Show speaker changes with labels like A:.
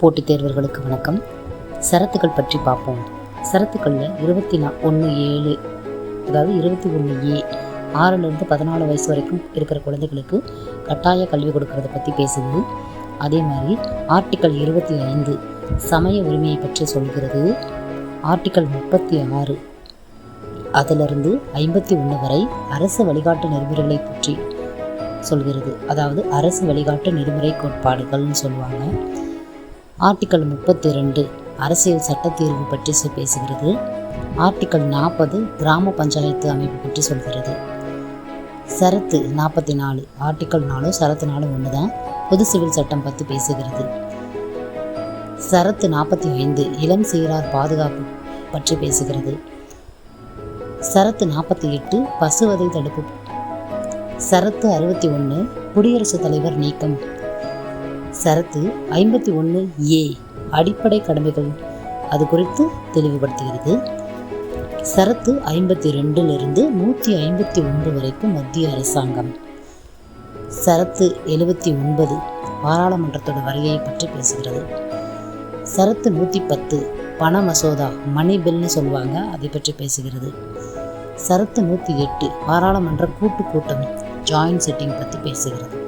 A: போட்டித் தேர்வர்களுக்கு வணக்கம். சரத்துக்கள் பற்றி பார்ப்போம். சரத்துக்களில் இருபத்தி நா ஒன்று ஏழு அதாவது இருபத்தி ஒன்று ஏ ஆறுலேருந்து பதினாலு வயசு வரைக்கும் இருக்கிற குழந்தைகளுக்கு கட்டாய கல்வி கொடுக்கறத பற்றி பேசுது அதே மாதிரி ஆர்டிக்கல் இருபத்தி ஐந்து சமய உரிமையை பற்றி சொல்கிறது. ஆர்டிக்கல் முப்பத்தி ஆறு அதிலிருந்து ஐம்பத்தி ஒன்று வரை அரசு வழிகாட்டு நெறிமுறைகளை பற்றி சொல்கிறது. அதாவது அரசு வழிகாட்டு நெறிமுறை கோட்பாடுகள்னு சொல்லுவாங்க. ஆர்டிக்கல் முப்பத்தி ரெண்டு அரசியல் சட்டத்தீர்வு பற்றி பேசுகிறது. ஆர்டிக்கல் நாற்பது கிராம பஞ்சாயத்து அமைப்பு பற்றி சொல்கிறது. சரத்து நாற்பத்தி நாலு ஆர்டிக்கல் நாலும் சரத்து நாலும் ஒன்று தான் பொது சிவில் சட்டம் பற்றி பேசுகிறது. சரத்து நாற்பத்தி ஐந்து இளம் சீரார் பாதுகாப்பு பற்றி பேசுகிறது. சரத்து நாற்பத்தி எட்டு பசுவதை தடுப்பு சரத்து அறுபத்தி ஒன்று குடியரசுத் தலைவர் நீக்கம் சரத்து ஐம்பத்தி ஒன்று ஏ அடிப்படை கடமைகள். அது குறித்து தெளிவுபடுத்துகிறது. சரத்து ஐம்பத்தி ரெண்டிலிருந்து நூற்றி ஐம்பத்தி ஒன்று வரைக்கும் மத்திய அரசாங்கம். சரத்து எழுபத்தி ஒன்பது பாராளுமன்றத்தோட வருகையை பற்றி பேசுகிறது. சரத்து நூற்றி பத்து பண மசோதா மணி பில்னு சொல்லுவாங்க அதை பற்றி பேசுகிறது. சரத்து நூற்றி எட்டு பாராளுமன்ற கூட்டு கூட்டம் ஜாயின்ட் செட்டிங் பற்றி பேசுகிறது.